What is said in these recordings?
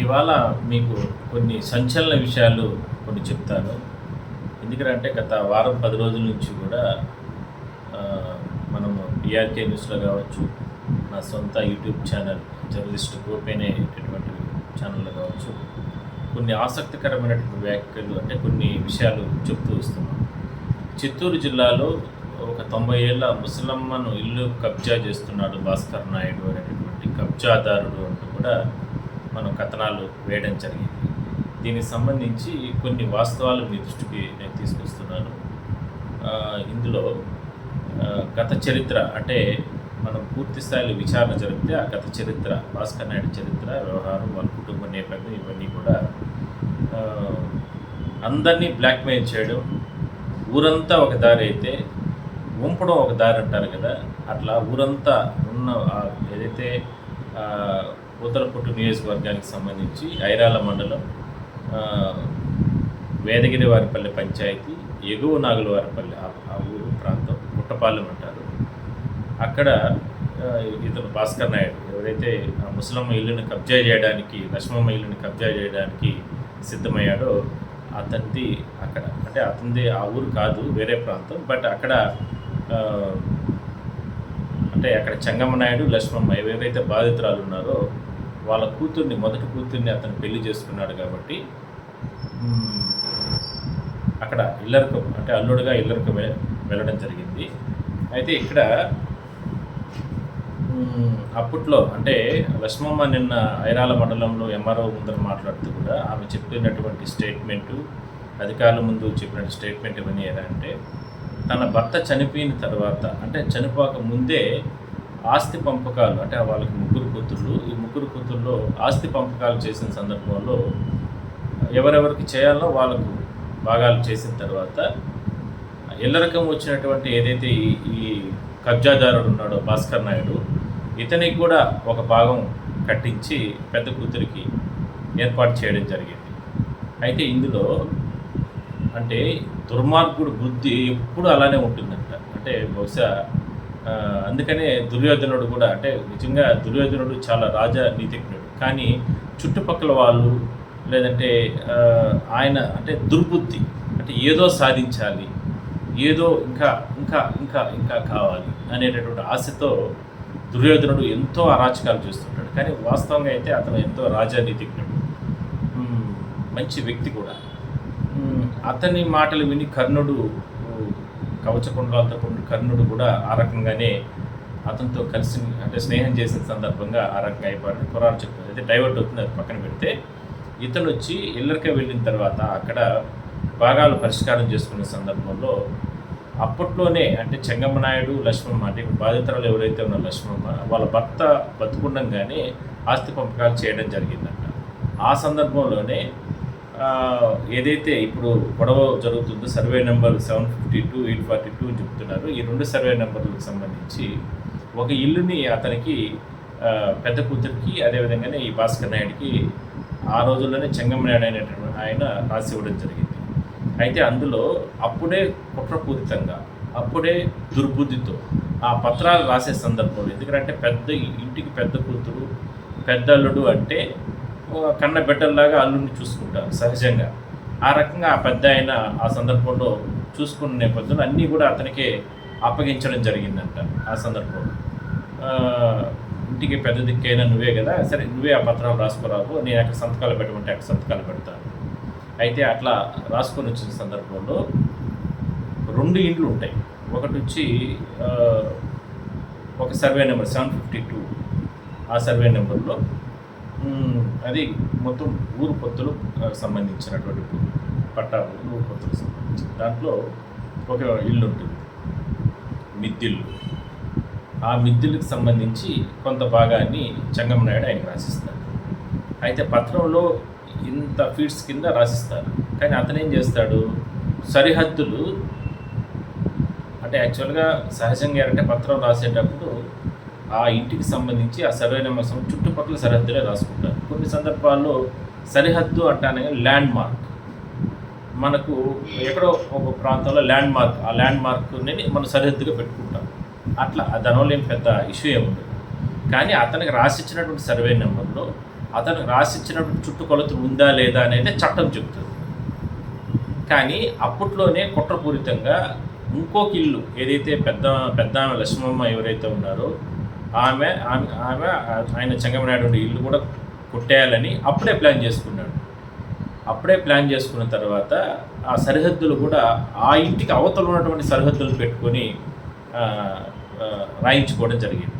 ఇవాళ మీకు కొన్ని సంచలన విషయాలు కొన్ని చెప్తాను. ఎందుకంటే గత వారం పది రోజుల నుంచి కూడా మనము పిఆర్కే న్యూస్లో కావచ్చు నా సొంత యూట్యూబ్ ఛానల్ జర్నలిస్ట్ గోపి అనేటటువంటి ఛానల్లో కావచ్చు కొన్ని ఆసక్తికరమైనటువంటి వ్యాఖ్యలు అంటే కొన్ని విషయాలు చెప్తూ వస్తున్నాం. చిత్తూరు జిల్లాలో ఒక తొంభై ఏళ్ళ ముసలమ్మను ఇల్లు కబ్జా చేస్తున్నాడు భాస్కర్ నాయుడు అనేటటువంటి కబ్జాదారుడు అంటూ కూడా మనం కథనాలు వేయడం జరిగింది. దీనికి సంబంధించి కొన్ని వాస్తవాలు మీ దృష్టికి నేను తీసుకొస్తున్నాను. ఇందులో గత చరిత్ర అంటే మనం పూర్తి స్థాయిలో విచారణ జరిగితే ఆ గత చరిత్ర భాస్కర్ నాయుడు చరిత్ర వ్యవహారం వాళ్ళ కుటుంబ నేపథ్యం ఇవన్నీ కూడా అందరినీ బ్లాక్మెయిల్ చేయడం ఊరంతా ఒక దారి అయితే ఉంపడం ఒక దారి అంటారు కదా అట్లా ఊరంతా ఉన్న ఏదైతే ఉత్తరపుట్టు నియోజకవర్గానికి సంబంధించి ఐరాల మండలం వేదగిరి వారిపల్లి పంచాయతీ ఎగువ నాగులవారిపల్లి ఆ ఊరు ప్రాంతం పుట్టపాలెం అంటారు. అక్కడ ఇతను భాస్కర్ నాయుడు ఎవరైతే ఆ ముసలమ్మ ఇల్లుని కబ్జా చేయడానికి లక్ష్మమ్మ ఇల్లుని కబ్జా చేయడానికి సిద్ధమయ్యాడో అతనిది అక్కడ. అంటే అతనిది ఆ ఊరు కాదు వేరే ప్రాంతం. బట్ అక్కడ అంటే అక్కడ చెంగమ్మ నాయుడు లక్ష్మమ్మ ఎవరైతే బాధితురాలు ఉన్నారో వాళ్ళ కూతుర్ని మొదటి కూతుర్ని అతను పెళ్ళి చేసుకున్నాడు కాబట్టి అక్కడ ఇల్లరకు అంటే అల్లుడుగా ఇల్లరకు వెళ్ళడం జరిగింది. అయితే ఇక్కడ అప్పట్లో అంటే లక్ష్మమ్మ నిన్న ఐరాల మండలంలో ఎంఆర్ఓ ముందర మాట్లాడుతూ కూడా ఆమె చెప్పినటువంటి స్టేట్మెంటు అధికారుల ముందు చెప్పిన స్టేట్మెంట్ ఇవన్నీ ఎలా అంటే తన భర్త చనిపోయిన తర్వాత అంటే చనిపోక ముందే ఆస్తి పంపకాలు అంటే వాళ్ళకి ముగ్గురు కూతుళ్ళు ఈ ముగ్గురు కూతుళ్ళు ఆస్తి పంపకాలు చేసిన సందర్భంలో ఎవరెవరికి చేయాలో వాళ్ళకు భాగాలు చేసిన తర్వాత ఇల్లరకం వచ్చినటువంటి ఏదైతే ఈ ఈ కబ్జాదారుడు ఉన్నాడో భాస్కర్ నాయుడు ఇతనికి కూడా ఒక భాగం కట్టించి పెద్ద కూతురికి ఏర్పాటు చేయడం జరిగింది. అయితే ఇందులో అంటే దుర్మార్గుడు బుద్ధి ఎప్పుడు అలానే ఉంటుందంట. అంటే బహుశా అందుకనే దుర్యోధనుడు కూడా అంటే నిజంగా దుర్యోధనుడు చాలా రాజా నీతిజ్ఞుడు. కానీ చుట్టుపక్కల వాళ్ళు లేదంటే ఆయన అంటే దుర్బుద్ధి. అంటే ఏదో సాధించాలి ఏదో ఇంకా ఇంకా ఇంకా ఇంకా కావాలి అనేటటువంటి ఆశతో దుర్యోధనుడు ఎంతో అరాచకాలు చేస్తుంటాడు. కానీ వాస్తవంగా అయితే అతను ఎంతో రాజా నీతిజ్ఞుడు. మంచి వ్యక్తి కూడా. అతని మాటలు విని కర్ణుడు కవచకుండలతో కూడిన కర్ణుడు కూడా ఆ రకంగానే అతనితో కలిసి అంటే స్నేహం చేసిన సందర్భంగా ఆ రకంగా అయిపోయాడు పురాణం చెప్తుంది. అయితే డైవర్ట్ అవుతుంది అది పక్కన పెడితే ఇతను వచ్చి ఇల్లరిక వెళ్ళిన తర్వాత అక్కడ భాగాలు పరిష్కారం చేసుకునే సందర్భంలో అప్పట్లోనే అంటే చెంగమ్మ నాయుడు లక్ష్మమ్మ అంటే బాధితురాలు ఎవరైతే ఉన్నారో లక్ష్మమ్మ వాళ్ళ భర్త బతుకుండంగానే ఆస్తి పంపకాలు చేయడం జరిగిందంట. ఆ సందర్భంలోనే ఏదైతే ఇప్పుడు గొడవ జరుగుతుందో survey number seven fifty two eight forty two చెప్తున్నారు. ఈ రెండు సర్వే నెంబర్లకు సంబంధించి ఒక ఇల్లుని అతనికి పెద్ద కూతురికి అదేవిధంగానే ఈ భాస్కర్ నాయుడికి ఆ రోజుల్లోనే చెంగమ్మ నాయుడు అయినటువంటి ఆయన రాసి ఇవ్వడం జరిగింది. అయితే అందులో అప్పుడే కుట్రపూరితంగా అప్పుడే దుర్బుద్ధితో ఆ పత్రాలు రాసే సందర్భంలో ఎందుకంటే పెద్ద ఇంటికి పెద్ద కూతురు పెద్ద అల్లుడు అంటే కన్న బిడ్డల్లాగా అల్లుడిని చూసుకుంటారు సహజంగా. ఆ రకంగా ఆ పెద్ద ఆయన ఆ సందర్భంలో చూసుకున్న నేపథ్యంలో అన్నీ కూడా అతనికే అప్పగించడం జరిగిందంట ఆ సందర్భంలో. ఇంటికి పెద్ద దిక్కైనా నువ్వే కదా సరే నువ్వే ఆ పత్రాలు రాసుకోరావు నేను అక్కడ సంతకాలు పెట్టమంటే అక్కడ సంతకాలు పెడతాను అయితే అట్లా రాసుకొని వచ్చిన సందర్భంలో రెండు ఇండ్లు ఉంటాయి. ఒకటి వచ్చి ఒక survey number seven fifty two ఆ సర్వే నెంబర్లో అది మొత్తం ఊరు పొత్తులు సంబంధించినటువంటి పట్టా ఊరు పొత్తులకు సంబంధించి. దాంట్లో ఒక ఇల్లు ఉంటుంది. మిద్దిల్లు. ఆ మిద్దిల్లుకి సంబంధించి కొంత భాగాన్ని చెంగమ్మ నాయుడు ఆయన రాసిస్తారు. అయితే పత్రంలో ఇంత ఫీట్స్ కింద రాసిస్తారు. కానీ అతను ఏం చేస్తాడు? సరిహద్దులు అంటే యాక్చువల్గా సహజంగా ఏంటంటే పత్రం రాసేటప్పుడు ఆ ఇంటికి సంబంధించి ఆ సర్వే నెంబర్ చుట్టుపక్కల సరిహద్దులే రాసుకుంటారు. కొన్ని సందర్భాల్లో సరిహద్దు అంటానే ల్యాండ్ మార్క్ మనకు ఎక్కడో ఒక ప్రాంతంలో ల్యాండ్ మార్క్ ఆ ల్యాండ్ మార్క్ని మనం సరిహద్దుగా పెట్టుకుంటాం. అట్లా దానివల్ల ఏం పెద్ద ఇష్యూ ఏముండదు కానీ అతనికి రాసిచ్చినటువంటి సర్వే నెంబర్లో అతను రాసిచ్చినటువంటి చుట్టుకొలత ఉందా లేదా అనేది చట్టం చెబుతుంది కానీ అప్పట్లోనే కుట్రపూరితంగా ఇంకొక ఇల్లు ఏదైతే పెద్ద పెద్ద లక్ష్మమ్మ ఎవరైతే ఉన్నారో ఆమె ఆమె ఆమె ఆయన చెంగమనాయుడు ఇల్లు కూడా కొట్టేయాలని అప్పుడే ప్లాన్ చేసుకున్నాడు. అప్పుడే ప్లాన్ చేసుకున్న తర్వాత ఆ సరిహద్దులు కూడా ఆ ఇంటికి అవతల ఉన్నటువంటి సరిహద్దులు పెట్టుకొని రాయించుకోవడం జరిగింది.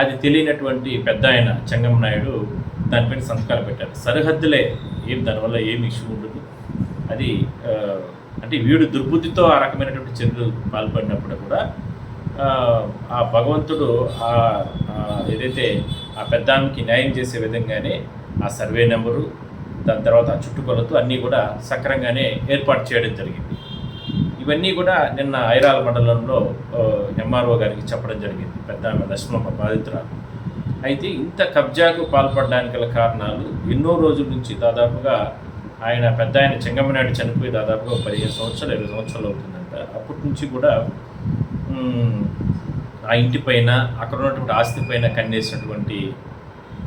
అది తెలియనటువంటి పెద్ద ఆయన చెంగం నాయుడు దానిపైన సంతకాలు పెట్టారు. సరిహద్దులే ఏం దానివల్ల ఏం ఇష్యూ ఉండదు. అది అంటే వీడు దుర్బుద్ధితో ఆ రకమైనటువంటి చర్యలు పాల్పడినప్పుడు కూడా ఆ, భగవంతుడు ఆ ఏదైతే ఆ పెద్దానికి న్యాయం చేసే విధంగానే ఆ సర్వే నెంబరు దాని తర్వాత ఆ చుట్టుకొలత అన్నీ కూడా సక్రంగానే ఏర్పాటు చేయడం జరిగింది. ఇవన్నీ కూడా నిన్న ఐరాల మండలంలో ఎంఆర్ఓ గారికి చెప్పడం జరిగింది. పెద్ద లక్ష్మమ్మ బాధితురాలు. అయితే ఇంత కబ్జాకు పాల్పడడానికి గల కారణాలు ఎన్నో రోజుల నుంచి దాదాపుగా ఆయన పెద్ద ఆయన చెంగమ్మనాయుడు చనిపోయి దాదాపుగా పదిహేను సంవత్సరాలు ఇరవై సంవత్సరాలు అవుతుందంట. అప్పటి నుంచి కూడా ఆ ఇంటి పైన అక్కడ ఉన్నటువంటి ఆస్తి పైన కన్నేసినటువంటి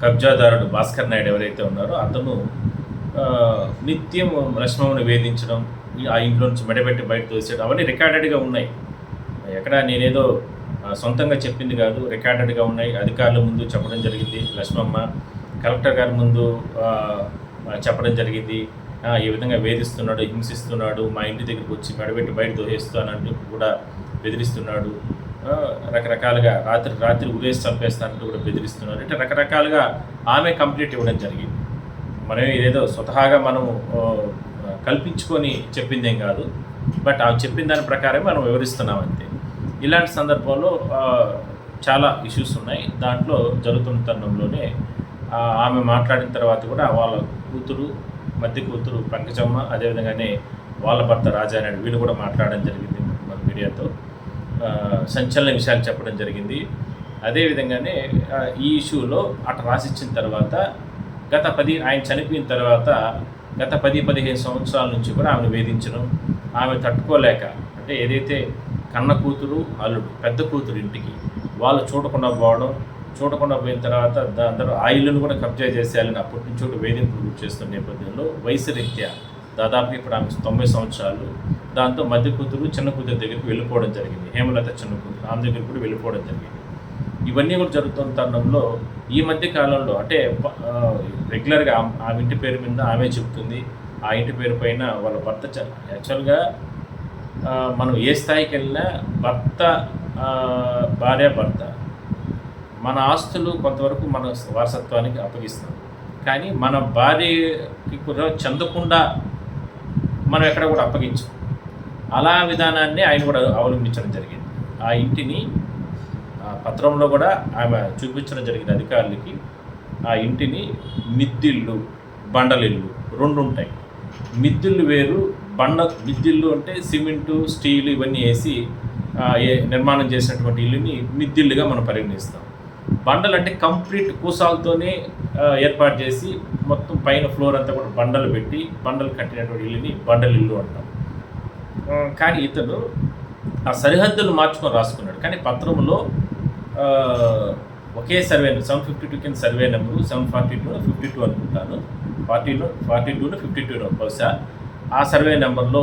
కబ్జాదారుడు భాస్కర్ నాయుడు ఎవరైతే ఉన్నారో అతను నిత్యం లక్ష్మమ్మను వేధించడం ఆ ఇంట్లో నుంచి మెడబెట్టి బయట తోసేయడం అవన్నీ రికార్డెడ్గా ఉన్నాయి. ఎక్కడ నేనేదో సొంతంగా చెప్పింది కాదు రికార్డెడ్గా ఉన్నాయి. అధికారుల ముందు చెప్పడం జరిగింది లక్ష్మమ్మ. కలెక్టర్ గారి ముందు చెప్పడం జరిగింది. ఈ విధంగా వేధిస్తున్నాడు హింసిస్తున్నాడు మా ఇంటి దగ్గరికి వచ్చి మెడబెట్టి బయట దోహేస్తానంటూ కూడా బెదిరిస్తున్నాడు. రకరకాలుగా రాత్రి రాత్రి ఉరేసి చంపేస్తానంటూ కూడా బెదిరిస్తున్నాడు అంటే రకరకాలుగా ఆమె కంప్లీట్ ఇవ్వడం జరిగింది. మనం ఏదో స్వతహాగా మనము కల్పించుకొని చెప్పిందేం కాదు. బట్ ఆమె చెప్పిన దాని ప్రకారం మనం వివరిస్తున్నాం అంతే. ఇలాంటి సందర్భంలో చాలా ఇష్యూస్ ఉన్నాయి. దాంట్లో జరుగుతున్న తరుణంలోనే ఆమె మాట్లాడిన తర్వాత కూడా వాళ్ళ కూతురు మధ్య కూతురు పంకజమ్మ అదేవిధంగానే వాళ్ళ భర్త రాజా రాజానాయుడు వీళ్ళు కూడా మాట్లాడడం జరిగింది మన మీడియాతో. సంచలన విషయాలు చెప్పడం జరిగింది. అదేవిధంగానే ఈ ఇష్యూలో అటు రాసిచ్చిన తర్వాత గత పది ఆయన చనిపోయిన తర్వాత గత పది పదిహేను సంవత్సరాల నుంచి కూడా ఆమెను వేధించడం ఆమె తట్టుకోలేక అంటే ఏదైతే కన్న కూతురు అల్లుడు పెద్ద కూతురు ఇంటికి వాళ్ళు చూడకుండా పోవడం చూడకుండా పోయిన తర్వాత దా- అందరూ ఆ ఇల్లును కూడా కబ్జా చేసేయాలని అప్పటి నుంచి కూడా వేధింపులు గురి చేస్తున్న నేపథ్యంలో వయసు రీత్యా దాదాపు ఇప్పుడు ఆమె తొంభై సంవత్సరాలు దాంతో మధ్య కూతురు చిన్న కూతురు దగ్గరికి వెళ్ళిపోవడం జరిగింది. హేమలత చిన్న కూతురు ఆమె దగ్గరికి కూడా వెళ్ళిపోవడం జరిగింది. ఇవన్నీ కూడా జరుగుతున్న తరుణంలో ఈ మధ్య కాలంలో అంటే రెగ్యులర్గా ఆ, రెగ్యులర్గా ఆమె- ఇంటి పేరు మీద ఆమె చెప్తుంది. ఆ ఇంటి పేరు పైన వాళ్ళ భర్త యాక్చువల్గా మనం ఏ స్థాయికి వెళ్ళినా భర్త భార్య భర్త మన ఆస్తులు కొంతవరకు మన వారసత్వానికి అప్పగిస్తాం కానీ మన భార్యకి కూడా చెందకుండా మనం ఎక్కడ కూడా అప్పగించాం అలా విధానాన్ని ఆయన కూడా అవలంబించడం జరిగింది. ఆ ఇంటిని పత్రంలో కూడా ఆమె చూపించడం జరిగింది అధికారులకి. ఆ ఇంటిని మిద్దిళ్ళు బండలిల్లు రెండు ఉంటాయి. మిద్దిల్లు వేరు బండ మిద్దిల్లు అంటే సిమెంటు స్టీల్ ఇవన్నీ వేసి నిర్మాణం చేసినటువంటి ఇల్లుని మిద్దిల్లుగా మనం పరిగణిస్తాం. బండలు అంటే కంప్లీట్ కూసాలతోనే ఏర్పాటు చేసి మొత్తం పైన ఫ్లోర్ అంతా కూడా బండలు పెట్టి బండలు కట్టినటువంటి ఇల్లుని బండలిల్లు అంటాం. కానీ ఇతను ఆ సరిహద్దులు మార్చుకొని రాసుకున్నాడు. కానీ పత్రంలో ఒకే సర్వే సెవెన్ ఫిఫ్టీ టూ కింద survey number seven forty two fifty two అనుకుంటాను. Forty forty two fifty two బహుశా ఆ సర్వే నెంబర్లో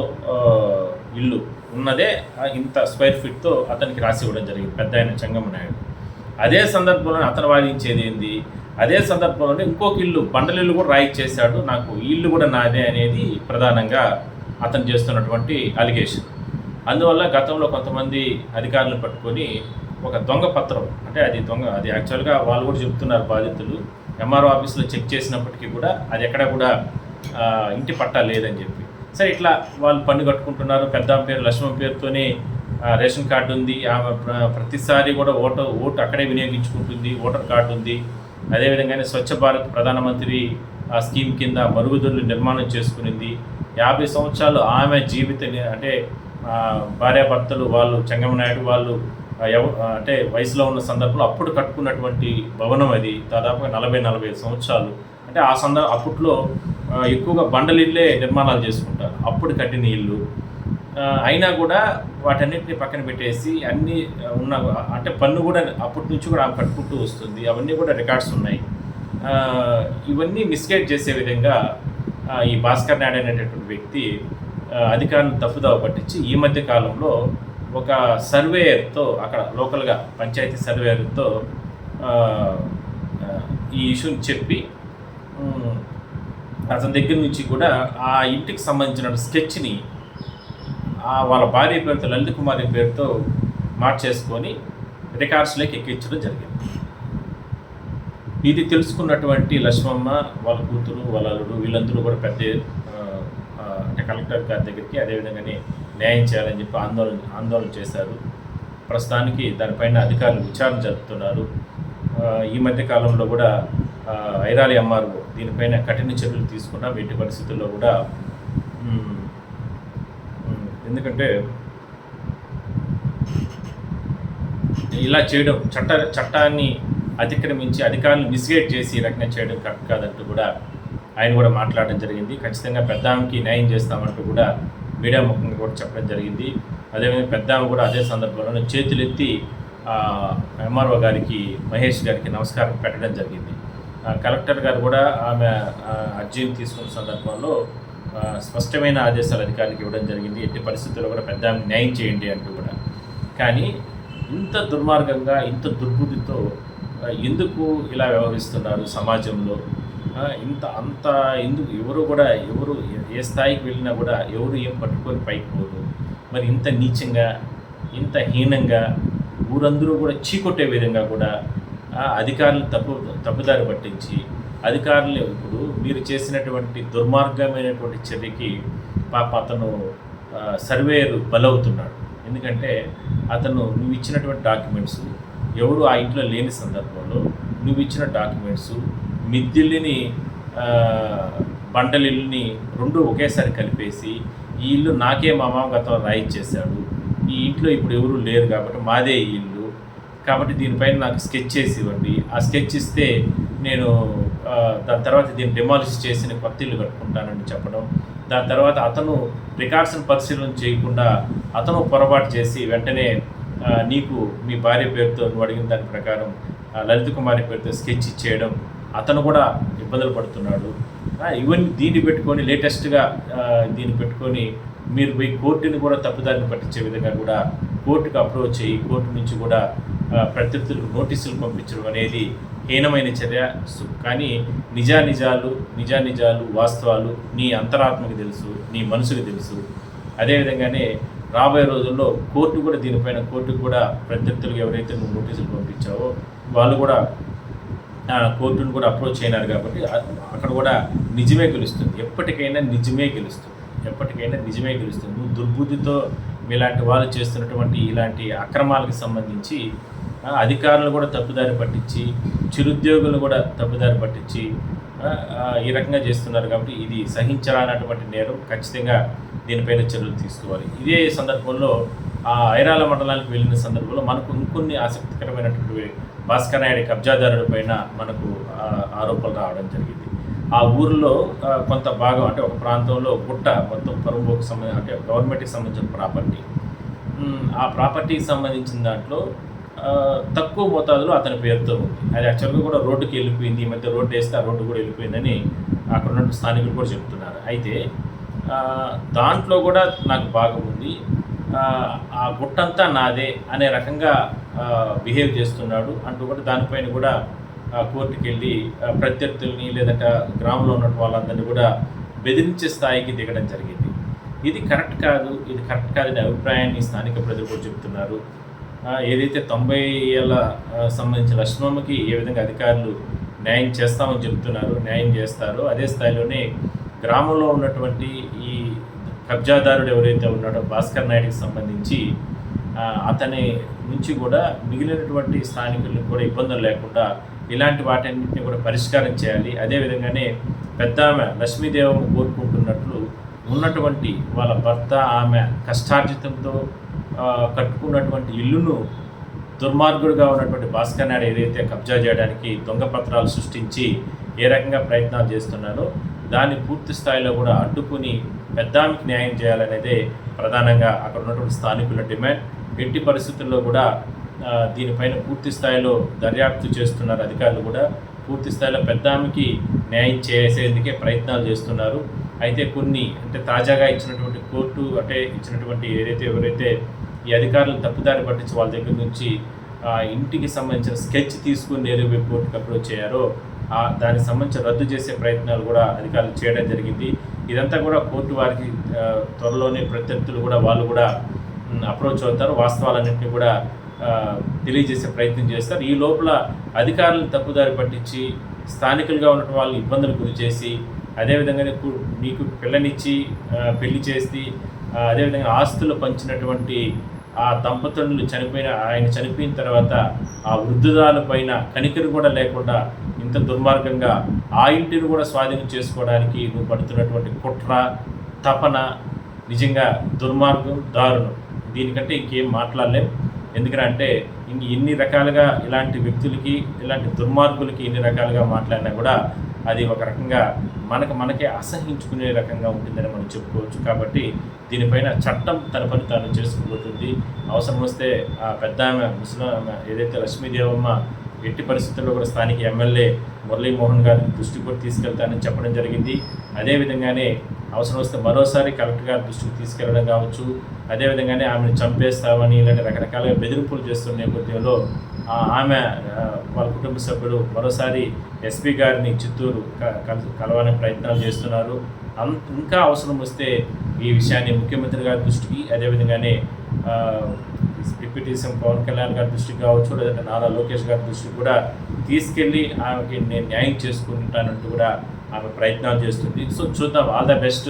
ఇల్లు ఉన్నదే ఇంత స్క్వేర్ ఫీట్తో అతనికి రాసి ఇవ్వడం జరిగింది పెద్ద ఆయన చెంగమ్మ నాయుడు. అదే సందర్భంలో అతను వాదించేది ఏంది? అదే సందర్భంలో ఇంకొక ఇల్లు బండలిల్లు కూడా రాయిచ్చేశాడు. నాకు ఇల్లు కూడా నాదే అనేది ప్రధానంగా అతను చేస్తున్నటువంటి అలిగేషన్ అందువల్ల గతంలో కొంతమంది అధికారులను పట్టుకొని ఒక దొంగ పత్రం అంటే అది దొంగ అది యాక్చువల్గా వాళ్ళు కూడా చెప్తున్నారు బాధితులు ఎంఆర్ఓ ఆఫీస్లో చెక్ చేసినప్పటికీ కూడా అది ఎక్కడ కూడా ఇంటి పట్టా లేదని చెప్పి. సరే ఇట్లా వాళ్ళు పన్ను కట్టుకుంటున్నారు పెద్ద పేరు లక్ష్మణ పేరుతోనే రేషన్ కార్డు ఉంది ఆమె ప్రతిసారి కూడా ఓటు ఓటు అక్కడే వినియోగించుకుంటుంది ఓటర్ కార్డు ఉంది. అదేవిధంగానే స్వచ్ఛ భారత్ ప్రధానమంత్రి ఆ స్కీమ్ కింద మరుగుదొడ్లు నిర్మాణం చేసుకునింది. యాభై సంవత్సరాలు ఆమె జీవిత అంటే భార్యాభర్తలు వాళ్ళు చెంగమనాయుడు వాళ్ళు ఎవ అంటే వయసులో ఉన్న సందర్భంలో అప్పుడు కట్టుకున్నటువంటి భవనం అది. దాదాపుగా నలభై నలభై సంవత్సరాలు. అంటే ఆ సందర్భ అప్పట్లో ఎక్కువగా బండలిళ్ళే నిర్మాణాలు చేసుకుంటారు. అప్పుడు కట్టిన ఇల్లు. అయినా కూడా వాటన్నిటిని పక్కన పెట్టేసి అన్నీ ఉన్న అంటే పన్ను కూడా అప్పటి నుంచి కూడా ఆమె కట్టుకుంటూ వస్తుంది. అవన్నీ కూడా రికార్డ్స్ ఉన్నాయి. ఇవన్నీ మిస్గైడ్ చేసే విధంగా ఈ భాస్కర్ నాయుడు అనేటటువంటి వ్యక్తి అధికారులను తప్పుదోవ పట్టించి ఈ మధ్య కాలంలో ఒక సర్వేయర్తో అక్కడ లోకల్గా పంచాయతీ సర్వేయర్తో ఈ ఇష్యూని చెప్పి అతని దగ్గర నుంచి కూడా ఆ ఇంటికి సంబంధించిన స్కెచ్ని ఆ వాళ్ళ భార్య పేరుతో లలిత కుమారి పేరుతో మార్చేసుకొని రికార్డ్స్లోకి ఎక్కించడం జరిగింది. ఇది తెలుసుకున్నటువంటి లక్ష్మమ్మ వాళ్ళ కూతురు వాళ్ళ అల్లుడు వీళ్ళందరూ కూడా పెద్ద అంటే కలెక్టర్ గారి దగ్గరికి అదేవిధంగానే న్యాయం చేయాలని చెప్పి ఆందోళన ఆందోళన చేశారు. ప్రస్తుతానికి దానిపైన అధికారులు విచారణ జరుపుతున్నారు. ఈ మధ్య కాలంలో కూడా ఐరాలి ఎంఆర్ఓ దీనిపైన కఠిన చర్యలు తీసుకున్నా ఎట్టి పరిస్థితుల్లో కూడా ఎందుకంటే ఇలా చేయడం చట్ట చట్టాన్ని అతిక్రమించి అధికారులు మిస్గైడ్ చేసి ఈ చేయడం కరెక్ట్ కాదంటూ కూడా ఆయన కూడా మాట్లాడడం జరిగింది. ఖచ్చితంగా పెద్దామకి న్యాయం చేస్తామంటూ కూడా మీడియా ముఖంగా కూడా చెప్పడం జరిగింది. అదేవిధంగా పెద్దామ కూడా అదే సందర్భంలో చేతులెత్తి ఎంఆర్ఓ గారికి మహేష్ గారికి నమస్కారం పెట్టడం జరిగింది. కలెక్టర్ గారు కూడా ఆమె అర్జీని తీసుకున్న సందర్భంలో స్పష్టమైన ఆదేశాలు అధికారికి ఇవ్వడం జరిగింది. ఎట్టి పరిస్థితుల్లో కూడా పెద్ద న్యాయం చేయండి అంటూ కూడా. కానీ ఇంత దుర్మార్గంగా ఇంత దుర్బుద్ధితో ఎందుకు ఇలా వ్యవహరిస్తున్నారు సమాజంలో? ఇంత అంత ఎందుకు? ఎవరు కూడా ఎవరు ఏ- స్థాయికి వెళ్ళినా కూడా ఎవరు ఏం పట్టుకొని పైకి పోరు మరి ఇంత నీచంగా ఇంత హీనంగా ఊరందరూ కూడా చీకొట్టే విధంగా కూడా అధికారులు తప్పు తప్పుదారి పట్టించి అధికారులు ఇప్పుడు మీరు చేసినటువంటి దుర్మార్గమైనటువంటి చర్యకి పాప అతను సర్వేయర్ బలవుతున్నాడు ఎందుకంటే అతను నువ్వు ఇచ్చినటువంటి డాక్యుమెంట్స్ ఎవడు ఆ ఇంట్లో లేని సందర్భంలో నువ్వు ఇచ్చిన డాక్యుమెంట్స్ మిద్దిల్లిని బండలిల్లుని రెండు ఒకేసారి కలిపేసి ఈ ఇల్లు నాకే మా మామ గతంలో రాయిచ్చేశాడు. ఈ ఇంట్లో ఇప్పుడు ఎవరు లేరు కాబట్టి మాదే ఈ ఇల్లు. కాబట్టి దీనిపైన నాకు స్కెచ్ చేసి ఇవ్వండి. ఆ స్కెచ్ ఇస్తే నేను దాని తర్వాత దీన్ని డెమాలిష్ చేసి నేను కొత్త ఇల్లు కట్టుకుంటానని చెప్పడం. దాని తర్వాత అతను రికార్డ్స్ని పరిశీలన చేయకుండా అతను పొరపాటు చేసి వెంటనే నీకు మీ భార్య పేరుతో నువ్వు అడిగిన దాని ప్రకారం లలిత కుమారి పేరుతో స్కెచ్ ఇచ్చేయడం అతను కూడా ఇబ్బందులు పడుతున్నాడు. ఇవన్నీ దీన్ని పెట్టుకొని లేటెస్ట్గా దీన్ని పెట్టుకొని మీరు పోయి కోర్టుని కూడా తప్పుదారిని పట్టించే విధంగా కూడా కోర్టుకు అప్రోచ్ అయ్యి కోర్టు నుంచి కూడా ప్రత్యర్థులకు నోటీసులు పంపించడం అనేది హీనమైన చర్య. కానీ నిజానిజాలు నిజానిజాలు వాస్తవాలు నీ అంతరాత్మకు తెలుసు నీ మనసుకు తెలుసు. అదేవిధంగానే రాబోయే రోజుల్లో కోర్టు కూడా దీనిపైన కోర్టుకు కూడా ప్రత్యర్థులకు ఎవరైతే నువ్వు నోటీసులు పంపించావో వాళ్ళు కూడా కోర్టును కూడా అప్రోచ్ అయినారు కాబట్టి అక్కడ కూడా నిజమే గెలుస్తుంది. ఎప్పటికైనా నిజమే గెలుస్తుంది. ఎప్పటికైనా నిజమే గెలుస్తుంది. నువ్వు దుర్బుద్ధితో ఇలాంటి వాళ్ళు చేస్తున్నటువంటి ఇలాంటి అక్రమాలకు సంబంధించి అధికారులు కూడా తప్పుదారి పట్టించి చిరుద్యోగులు కూడా తప్పుదారి పట్టించి ఈ రకంగా చేస్తున్నారు కాబట్టి ఇది సహించరానటువంటి నేరం. ఖచ్చితంగా దీనిపైన చర్యలు తీసుకోవాలి. ఇదే సందర్భంలో ఆ ఐరాల మండలానికి వెళ్ళిన సందర్భంలో మనకు ఇంకొన్ని ఆసక్తికరమైనటువంటి భాస్కర్ నాయుడు కబ్జాదారుడి పైన మనకు ఆరోపణలు రావడం జరిగింది. ఆ ఊరిలో కొంత భాగం అంటే ఒక ప్రాంతంలో గుట్ట మొత్తం పరుంబోకు సంబంధించి అంటే గవర్నమెంట్కి సంబంధించిన ప్రాపర్టీ. ఆ ప్రాపర్టీకి సంబంధించిన దాంట్లో తక్కువ మోతాదులో అతని పేరుతో ఉంది. అది యాక్చువల్గా కూడా రోడ్డుకి వెళ్ళిపోయింది ఈ మధ్య రోడ్డు వేస్తే ఆ రోడ్డు కూడా వెళ్ళిపోయిందని అక్కడ ఉన్న స్థానికులు కూడా చెప్తున్నారు. అయితే దాంట్లో కూడా నాకు బాగా ఉంది. ఆ, గుట్టంతా నాదే అనే రకంగా బిహేవ్ చేస్తున్నాడు. అంటూ కూడా దానిపైన కూడా కోర్టుకి వెళ్ళి ప్రత్యర్థుల్ని లేదంటే గ్రామంలో ఉన్న వాళ్ళందరినీ కూడా బెదిరించే స్థాయికి దిగడం జరిగింది. ఇది కరెక్ట్ కాదు. ఇది కరెక్ట్ కాదనే అభిప్రాయాన్ని స్థానిక ప్రజలు కూడా చెప్తున్నారు. ఏదైతే తొంభై ఏళ్ళ సంబంధించిన లక్ష్మమ్మకి ఏ విధంగా అధికారులు న్యాయం చేస్తామని చెబుతున్నారు న్యాయం చేస్తారో అదే స్థాయిలోనే గ్రామంలో ఉన్నటువంటి ఈ కబ్జాదారుడు ఎవరైతే ఉన్నాడో భాస్కర్ నాయుడికి సంబంధించి అతని నుంచి కూడా మిగిలినటువంటి స్థానికులకు కూడా ఇబ్బందులు లేకుండా ఇలాంటి వాటన్నింటినీ కూడా పరిష్కారం చేయాలి. అదేవిధంగానే పెద్ద ఆమె లక్ష్మీదేవమ్మ కోరుకుంటున్నట్లు ఉన్నటువంటి వాళ్ళ భర్త ఆమె కష్టార్జితంతో కట్టుకున్నటువంటి ఇల్లును దుర్మార్గుడుగా ఉన్నటువంటి భాస్కర్ నాయుడు ఏదైతే కబ్జా చేయడానికి దొంగ పత్రాలు సృష్టించి ఏ రకంగా ప్రయత్నాలు చేస్తున్నారో దాన్ని పూర్తి స్థాయిలో కూడా అడ్డుకుని పెద్దానికి న్యాయం చేయాలనేదే ప్రధానంగా అక్కడ ఉన్నటువంటి స్థానికుల డిమాండ్. ఎట్టి పరిస్థితుల్లో కూడా దీనిపైన పూర్తి స్థాయిలో దర్యాప్తు చేస్తున్నారు అధికారులు కూడా. పూర్తి స్థాయిలో పెద్దామికి న్యాయం చేసేందుకే ప్రయత్నాలు చేస్తున్నారు. అయితే కొన్ని అంటే తాజాగా ఇచ్చినటువంటి కోర్టు అంటే ఇచ్చినటువంటి ఏదైతే ఎవరైతే ఈ అధికారులు తప్పుదారి పట్టించి వాళ్ళ దగ్గర నుంచి ఆ ఇంటికి సంబంధించిన స్కెచ్ తీసుకుని నేరుగా కోర్టుకు అప్రోచ్ చేయారో ఆ దానికి సంబంధించి రద్దు చేసే ప్రయత్నాలు కూడా అధికారులు చేయడం జరిగింది. ఇదంతా కూడా కోర్టు వారికి త్వరలోనే ప్రత్యర్థులు కూడా వాళ్ళు కూడా అప్రోచ్ అవుతారు. వాస్తవాలన్నింటినీ కూడా తెలియజేసే ప్రయత్నం చేస్తారు. ఈ లోపల అధికారులను తప్పుదారి పట్టించి స్థానికులుగా ఉన్న వాళ్ళు ఇబ్బందులు గురి చేసి మీకు పిల్లనిచ్చి పెళ్ళి చేసి అదేవిధంగా ఆస్తులు పంచినటువంటి ఆ దంపతులు చనిపోయిన ఆయన చనిపోయిన తర్వాత ఆ వృద్ధురాలు పైన కనికరు కూడా లేకుండా ఇంత దుర్మార్గంగా ఆ ఇంటిని కూడా స్వాధీనం చేసుకోవడానికి నువ్వు పడుతున్నటువంటి కుట్ర తపన నిజంగా దుర్మార్గం దారుణం. దీనికంటే ఇంకేం మాట్లాడలేం. ఎందుకంటే ఇంక ఎన్ని రకాలుగా ఇలాంటి వ్యక్తులకి ఇలాంటి దుర్మార్గులకి ఎన్ని రకాలుగా మాట్లాడినా కూడా అది ఒక రకంగా మనకు మనకే అసహించుకునే రకంగా ఉంటుందని మనం చెప్పుకోవచ్చు. కాబట్టి దీనిపైన చట్టం తన పని తాను చేసుకుపోతుంది. అవసరం వస్తే ఆ పెద్ద ఆమె ముసలి ఆమె ఏదైతే లక్ష్మీదేవమ్మ ఎట్టి పరిస్థితుల్లో కూడా స్థానిక ఎమ్మెల్యే మురళీమోహన్ గారిని దృష్టికి కూడా తీసుకెళ్తానని చెప్పడం జరిగింది. అదేవిధంగానే అవసరం వస్తే మరోసారి కలెక్టర్ గారి దృష్టికి తీసుకెళ్ళడం కావచ్చు. అదేవిధంగానే ఆమెను చంపేస్తామని ఇలాంటి రకరకాలుగా బెదిరింపులు చేస్తున్న నేపథ్యంలో ఆమె వాళ్ళ కుటుంబ సభ్యులు మరోసారి ఎస్పీ గారిని చిత్తూరు క- కల- కలవడానికి ప్రయత్నాలు చేస్తున్నారు. అం- ఇంకా అవసరం వస్తే ఈ విషయాన్ని ముఖ్యమంత్రి గారి దృష్టికి అదేవిధంగానే డిప్యూటీ సీఎం పవన్ కళ్యాణ్ గారి దృష్టికి కావచ్చు లేదంటే నారా లోకేష్ గారి దృష్టికి కూడా తీసుకెళ్ళి ఆమెకి నేను న్యాయం చేసుకుంటానంటూ కూడా ఆమె ప్రయత్నాలు చేస్తుంది. సో చూద్దాం. All the best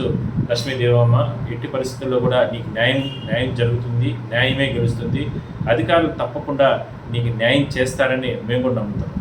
Lakshmidevamma. ఎట్టి పరిస్థితుల్లో కూడా నీకు న్యాయం న్యాయం జరుగుతుంది. న్యాయమే గెలుస్తుంది. అధికారులు తప్పకుండా నీకు న్యాయం చేస్తారని మేము కూడా నమ్ముతాం